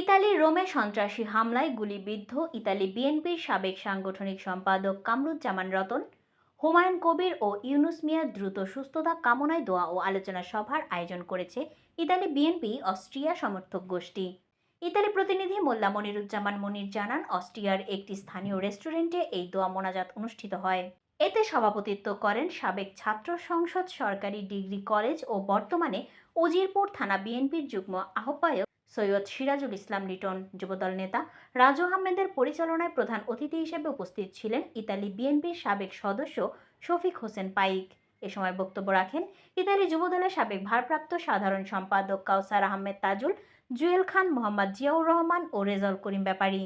ইতালির রোমে সন্ত্রাসী হামলায় গুলিবিদ্ধ ইতালি বিএনপির সাবেক সাংগঠনিক সম্পাদক কামরুজ্জামান রতন, হুমায়ুন কবির ও ইউনুস মিয়ার দ্রুত সুস্থতা কামনায় দোয়া ও আলোচনা সভার আয়োজন করেছে ইতালি বিএনপি অস্ট্রিয়া সমর্থক গোষ্ঠী। ইতালি প্রতিনিধি মোল্লা মনিরুজ্জামান মনির জানান, অস্ট্রিয়ার একটি স্থানীয় রেস্টুরেন্টে এই দোয়া মোনাজাত অনুষ্ঠিত হয়। এতে সভাপতিত্ব করেন সাবেক ছাত্র সংসদ সরকারি ডিগ্রি কলেজ ও বর্তমানে উজিরপুর থানা বিএনপির যুগ্ম আহ্বায়ক সৈয়দ সিরাজুল ইসলাম লিটন, যুবদল নেতা রাজু আহমেদের পরিচালনায় প্রধান অতিথি হিসেবে উপস্থিত ছিলেন ইতালি বিএনপির সাবেক সদস্য শফিক হোসেন পাইক। এ সময় বক্তব্য রাখেন ইতালি যুবদলের সাবেক ভারপ্রাপ্ত সাধারণ সম্পাদক কাউসার আহমেদ তাজুল, জুয়েল খান, মোহাম্মদ জিয়াউর রহমান ও রেজাউল করিম ব্যাপারী।